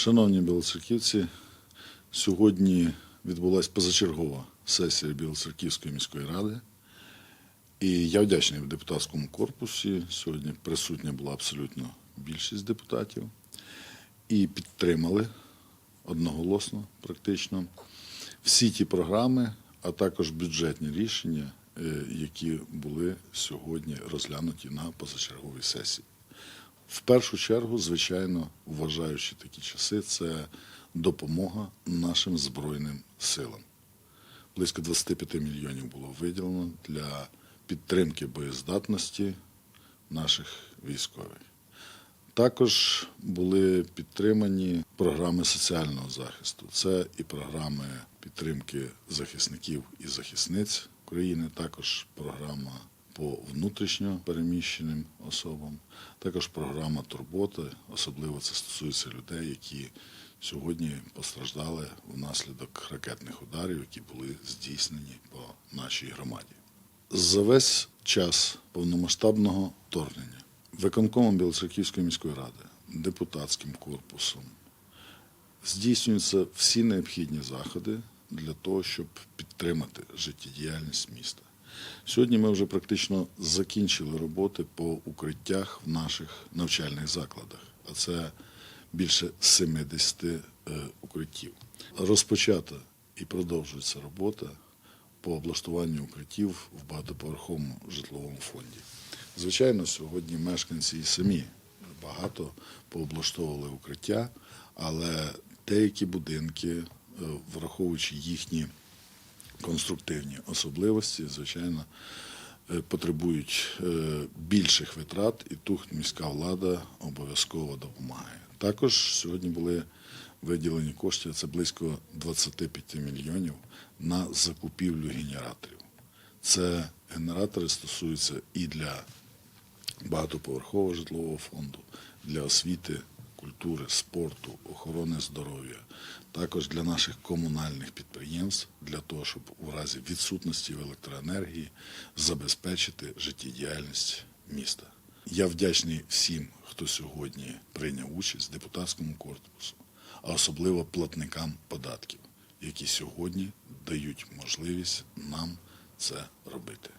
Шановні білоцерківці, сьогодні відбулася позачергова сесія Білоцерківської міської ради. І я вдячний в депутатському корпусі. Сьогодні присутня була абсолютно більшість депутатів і підтримали одноголосно, практично, всі ті програми, а також бюджетні рішення, е, які були сьогодні розглянуті на позачерговій сесії. В першу чергу, звичайно, вважаючи такі часи, це допомога нашим Збройним силам. Близько 25 мільйонів було виділено для підтримки боєздатності наших військових. Також були підтримані програми соціального захисту. Це і програми підтримки захисників і захисниць України, також програма по внутрішньо переміщеним особам, також програма турботи, особливо це стосується людей, які сьогодні постраждали внаслідок ракетних ударів, які були здійснені по нашій громаді. За весь час повномасштабного вторгнення виконкомом Білоцерківської міської ради, депутатським корпусом здійснюються всі необхідні заходи для того, щоб підтримати життєдіяльність міста. Сьогодні ми вже практично закінчили роботи по укриттях в наших навчальних закладах, а це більше 70 е, укриттів. Розпочата і продовжується робота по облаштуванню укриттів в багатоповерховому житловому фонді. Звичайно, сьогодні мешканці і самі багато пооблаштовували укриття, але деякі будинки, е, враховуючи їхні конструктивні особливості, звичайно, е, потребують е, більших витрат, і тут міська влада обов'язково допомагає. Також сьогодні були виділені кошти, це близько 25 мільйонів на закупівлю генераторів. Це генератори стосуються і для багатоповерхового житлового фонду, для освіти, культури, спорту, охорони здоров'я, також для наших комунальних підприємств, для того, щоб у разі відсутності електроенергії забезпечити життєдіяльність міста. Я вдячний всім, хто сьогодні прийняв участь в депутатському корпусу, а особливо платникам податків, які сьогодні дають можливість нам це робити.